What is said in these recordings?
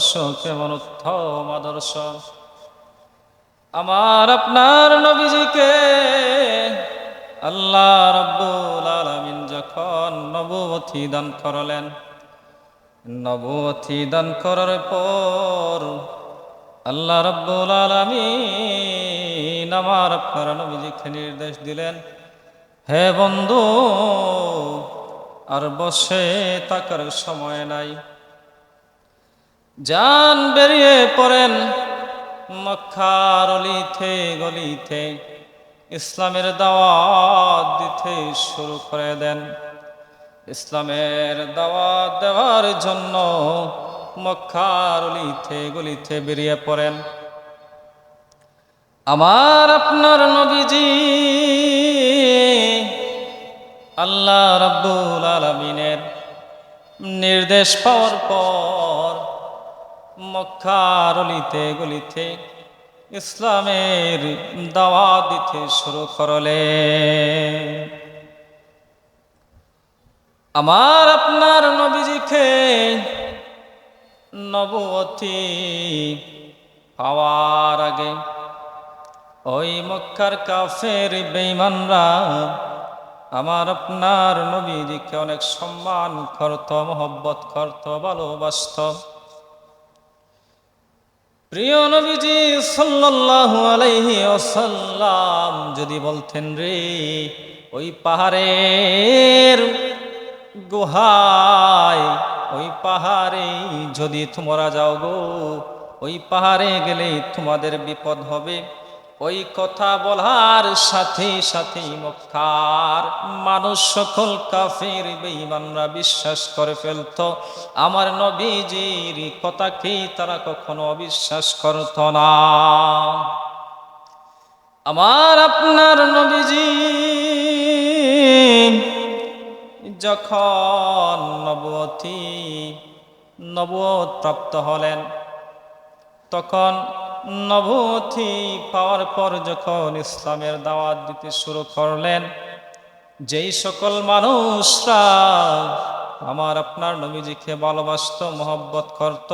আদর্শ কেমন উত্তম আদর্শ। আমার আপনার নবীজিকে আল্লাহ রব্বুল আলামিন যখন নবুয়তি দান করলেন নবুয়তি দান করার পর আল্লাহ রব্বুল আলামিন আমার আপনার নবীজিকে নির্দেশ দিলেন, হে বন্ধু, আর বসে থাকার সময় নাই। যান বেরিয়ে পড়েন মক্কার অলিতে গলিতে। ইসলামের দাওয়াত দিতে শুরু করে দেন। ইসলামের দাওয়াত দেওয়ার জন্য মক্কার অলিতে গলিতে বেরিয়ে পড়েন। আমার আপনার নবীজি, আল্লাহ রাব্বুল আলামিনের নির্দেশ পাওয়ার পর মক্কার অলিতে গলিতে ইসলামের দাওয়া দিতে শুরু করলে। আমার আপনার নবীজিকে নবতী পাওয়ার আগে ওই মক্কার কাফের বেঈমানরা আমার আপনার নবীজিকে অনেক সম্মান করত, মহব্বত করত, ভালোবাসত। প্রিয় নবীজি সাল্লাল্লাহু আলাইহি ওয়াসাল্লাম যদি বলতেন রে, ওই পাহাড়ের গুহায়, ওই পাহাড়ে যদি তোমরা যাও গো, ওই পাহাড়ে গেলেই তোমাদের বিপদ হবে। ওই কথা বলার সাথে সাথে মক্কার মানুষ সকল কাফের বেঈমানরা বিশ্বাস করে ফেলত। আমার নবীজির কথাকে তারা কখনো অবিশ্বাস করত না। আমার আপনার নবীজি যখন নবতী নবত প্রাপ্ত হলেন, তখন নবতী পাওয়ার পর যখন ইসলামের দাওয়াত দিতে শুরু করলেন, যেই সকল মানুষরা আমার আপনার নবীজিকে ভালোবাসত, মহব্বত করত,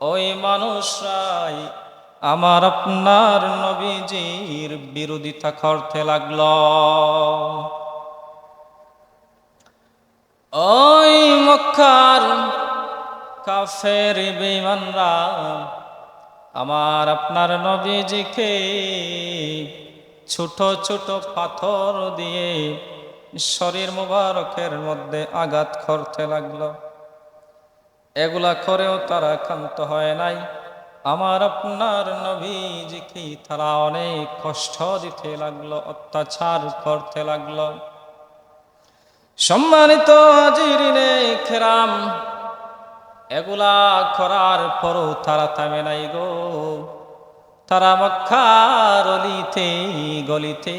ওই মানুষরাই আমার আপনার নবীজির বিরোধিতা করতে লাগল। ওই মক্কার কাফের বেঈমানরা আমার আপনার নবীজিকে ছোট ছোট পাথর দিয়ে শরীর মুবারকের মধ্যে আঘাত করতে লাগল। এগুলা করেও তারা ক্ষান্ত হয় নাই। আমার আপনার নবীজিকে তারা অনেক কষ্ট দিতে লাগল, অত্যাচার করতে লাগল। সম্মানিত হাজিরিনে খেরাম এগুলা করার পরও তারা থামে নাই গো। তারা মক্কার অলিতে, গলিতে,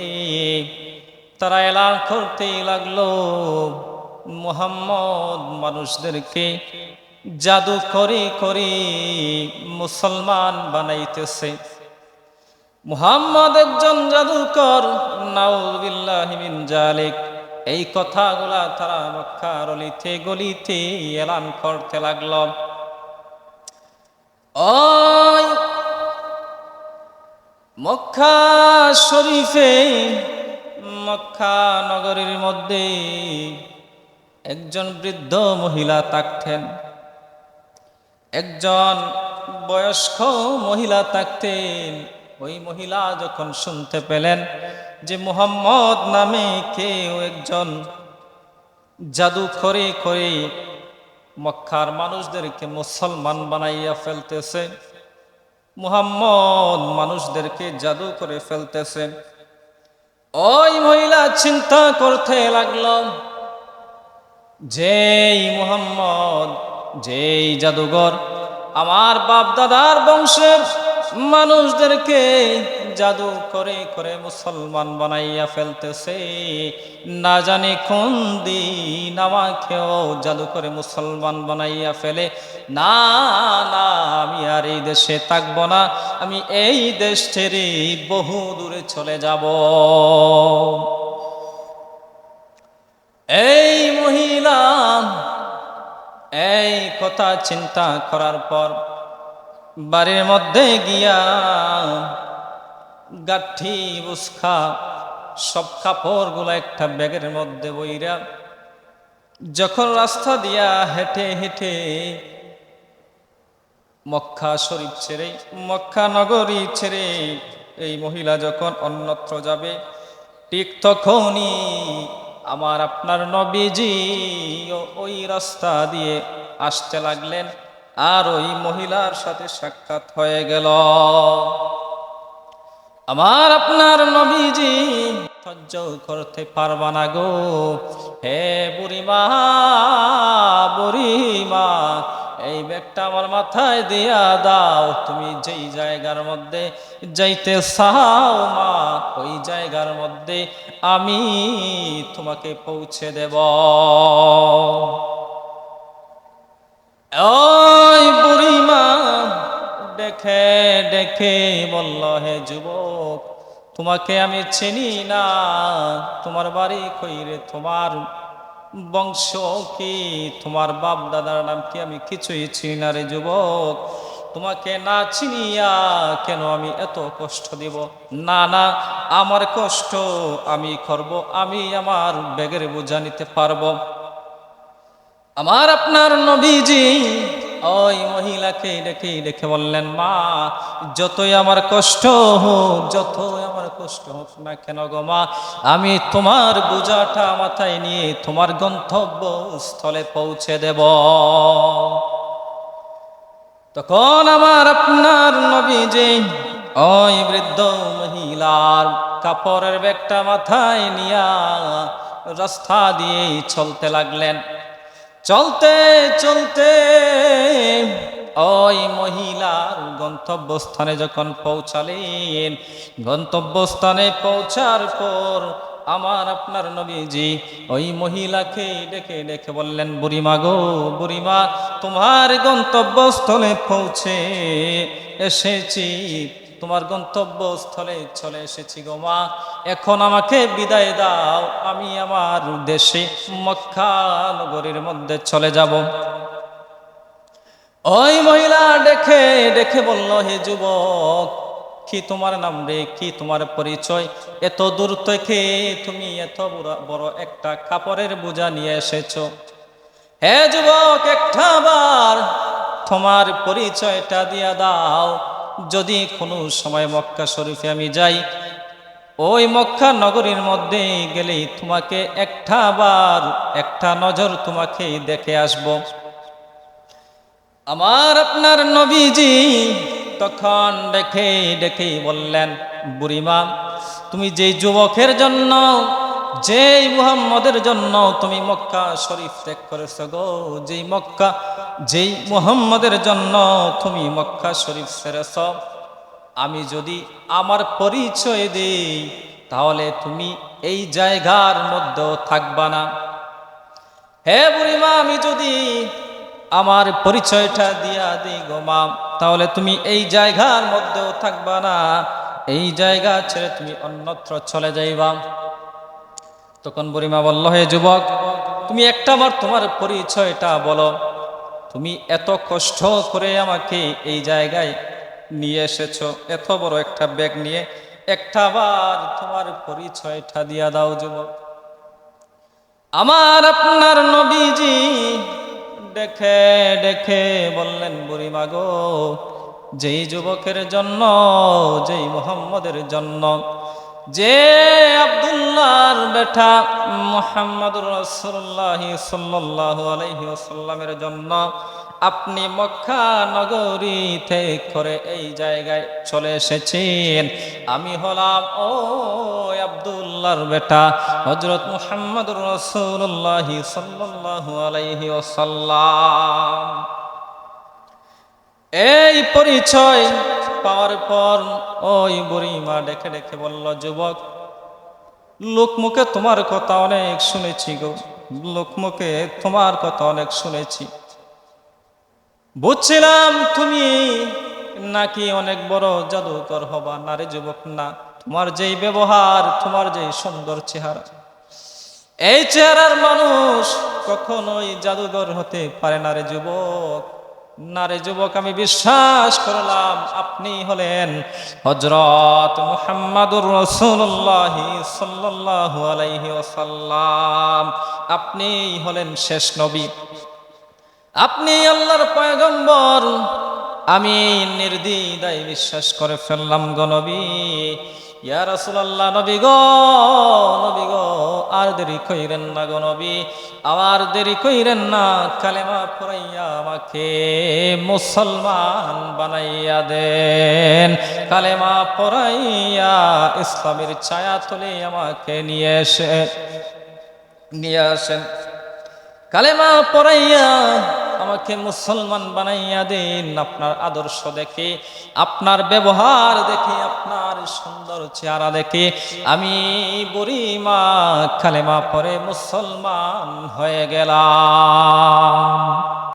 তারা এলান করতে লাগল। মোহাম্মদ মানুষদেরকে জাদু করে করে মুসলমান বানাইতেছে। মুহাম্মদ একজন জাদুকর নাউবিল্লাহিমিন জালিক। এই কথাগুলা তারা মক্কার অলিতে গলিতে এলান করতে লাগল। ওই মক্কা শরীফে, মক্কা নগরীর মধ্যে একজন বৃদ্ধ মহিলা থাকতেন। একজন বয়স্ক মহিলা থাকতেন। ওই মহিলা যখন শুনতে পেলেন যে মুহাম্মদ নামে কেউ একজন জাদু করে করে মক্কার মানুষদেরকে মুসলমান বানাইয়া ফেলতেছে, মুহাম্মদ মানুষদেরকে জাদু করে ফেলতেছে। ওই মহিলা চিন্তা করতে লাগল, যেই মুহাম্মদ, যেই জাদুঘর আমার বাপ দাদার বংশের মানুষদেরকে জাদু করে করে মুসলমান বানাইয়া ফেলতেছে। না জানি কোন দিন আমাকেও জাদু করে মুসলমান বানাইয়া ফেলে। না না, আমি আর এই দেশে থাকব না। আমি এই দেশ ছেড়ে বহু দূরে চলে যাব। এই মহিলা, এই কথা চিন্তা করার পর বাড়ির মধ্যে গিয়া গাঠি বুসখা সব কাপড়গুলো একটা ব্যাগের মধ্যে বইরা যখন রাস্তা দিয়া হেঁটে হেঁটে মক্কা শরীফ ছেড়ে, মক্কা নগরী ছেড়ে এই মহিলা যখন অন্যত্র যাবে, ঠিক তখনই আমার আপনার নবীজি ওই রাস্তা দিয়ে আসতে লাগলেন। আর ওই মহিলার সাথে সাক্ষাৎ হয়ে গেল। আমার আপনার নবীজি সহ্য করতে পারবা না গো। হে বুড়িমা বুড়িমা, এই ব্যাগটা আমার মাথায় দিয়া দাও। তুমি যেই জায়গার মধ্যে যাইতে চাও মা, ওই জায়গার মধ্যে আমি তোমাকে পৌঁছে দেব। ওই বুড়িমা দেখে দেখে বলল, হে যুবক, তোমাকে আমি চিনি না। তোমার বাড়ি কইরে তোমার বংশ কি? তোমার বাপ দাদার নাম কি? আমি কিছুই চিনি না রে যুবক। তোমাকে না চিনিয়া কেন আমি এত কষ্ট দিব? না না, আমার কষ্ট আমি করব, আমি আমার ব্যাগের বোঝা নিতে পারব। আমার আপনার নবীজি, ওই মহিলাকে ডেকে ডেকে বললেন, মা, যতই আমার কষ্ট হোক, যতই আমার কষ্ট হোক না কেন গো মা, আমি তোমার বোঝাটা মাথায় নিয়ে তোমার গন্তব্য স্থলে পৌঁছে দেব। তখন আমার আপনার নবীজি, ওই বৃদ্ধ মহিলার কাপড়ের ব্যাগটা মাথায় নিয়া রাস্তা দিয়ে চলতে লাগলেন। চলতে চলতে ওই মহিলার গন্তব্যস্থানে যখন পৌঁছালেন, গন্তব্যস্থানে পৌঁছার পর আমার আপনার নবীজি ওই মহিলাকে ডেকে ডেকে বললেন, বুড়িমা গো, বুড়িমা, তোমার গন্তব্যস্থলে পৌঁছে এসেছি। তোমার গন্তব্যস্থলে চলে এসেছি গো মা। এখন আমাকে বিদায় দাও, আমি আমার দেশে মক্কা নগরীর মধ্যে চলে যাব। ওই মহিলা দেখে দেখে বলল, হে যুবক, কি তোমার নাম রে? কি তোমার পরিচয়? এত দূর থেকে তুমি এত বড়- বড় একটা কাপড়ের বোঝা নিয়ে এসেছ। হে যুবক, একটা বার তোমার পরিচয়টা দিয়া দাও। যদি কোনো সময় মক্কা শরীফে আমি যাই, ওই মক্কা নগরীর মধ্যে গেলেই তোমাকে একটা বার, একটা নজর তোমাকে দেখে আসব। আমার আপনার নবীজি তখন দেখে দেখে বললেন, বুড়িমা, তুমি যেই যুবকের জন্য যেই মুহাম্মদের জন্য তুমি মক্কা শরীফ ত্যাগ করেছ গো, যেই মক্কা, যেই মুহাম্মদের জন্য তুমি মক্কা শরীফ ছেড়েছ, আমি যদি আমার পরিচয় দেই, তাহলে তুমি এই জায়গার মধ্যেও থাকবা না। হে বুড়িমা আমি যদি আমার পরিচয়টা দিয়া দিই গো মা, তাহলে তুমি এই জায়গার মধ্যেও থাকবা না, এই জায়গা ছেড়ে তুমি অন্যত্র চলে যাইবা। তখন বুড়িমা বলল, হে যুবক, তুমি একটা বার তোমার পরিচয়টা বলো। তুমি এত কষ্ট করে আমাকে এই জায়গায় নিয়ে এসেছ, এত বড় একটা ব্যাগ নিয়ে একটা বার তোমার পরিচয়টা দিয়া দাও যুবক। আমার আপনার নবীজি দেখে দেখে বললেন, বুড়িমা গো, যেই যুবকের জন্য, যেই মোহাম্মদের জন্য যে আবদুল্লাহর বেটা মোহাম্মদুর রসুল্লাহ সাল্লাহ আলহি আসাল্লামের জন্য আপনি মক্কা নগরীতে করে এই জায়গায় চলে এসেছেন। আমি হলাম ও আবদুল্লাহর বেটা হজরত মুহাম্মদুর রসুল্লাহ সাল্লাহ আলাইহি ওসাল্লাম এই পরিচয় পাওয়ার পর ওই বুড়িমা ডেকে ডেকে বলল, যুবক, লোকমুখে তোমার কথা অনেক শুনেছি গো। লোকমুখে তোমার কথা অনেক শুনেছি। বুঝছিলাম তুমি নাকি অনেক বড় জাদুকর হবা, নারী যুবক না। তোমার যেই ব্যবহার, তোমার যেই সুন্দর চেহারা। এই চেহারার মানুষ কখনোই জাদুঘর হতে পারে না রে যুবক। নারে যুবক, আমি বিশ্বাস করলাম আপনি হলেন হজরত মুহাম্মাদুর রসুল্লাহ সাল্লাল্লাহু আলাইহি ওয়াসাল্লাম। আপনি হলেন শেষ নবী। আপনি আল্লাহর পয়গম্বর। আমি নির্দ্বিধায় বিশ্বাস করে ফেললাম গো নবী। ইয়া রাসূলুল্লাহ, নবী গো নবী গো, আর দেরি কইরেন না গো নবী। দেরি কইরেন না, কালেমা পড়াইয়া আমাকে মুসলমান বানাইয়া দেন। কালেমা পড়াইয়া ইসলামের ছায়া তুলে আমাকে নিয়ে এসে, নিয়ে আসেন। কালেমা পড়াইয়া আমাকে মুসলমান বানাইয়া দিন, আপনার আদর্শ দেখে, আপনার ব্যবহার দেখে, আপনার সুন্দর চেহারা দেখে, আমি বুড়িমা খালেমা পরে মুসলমান হয়ে গেলাম।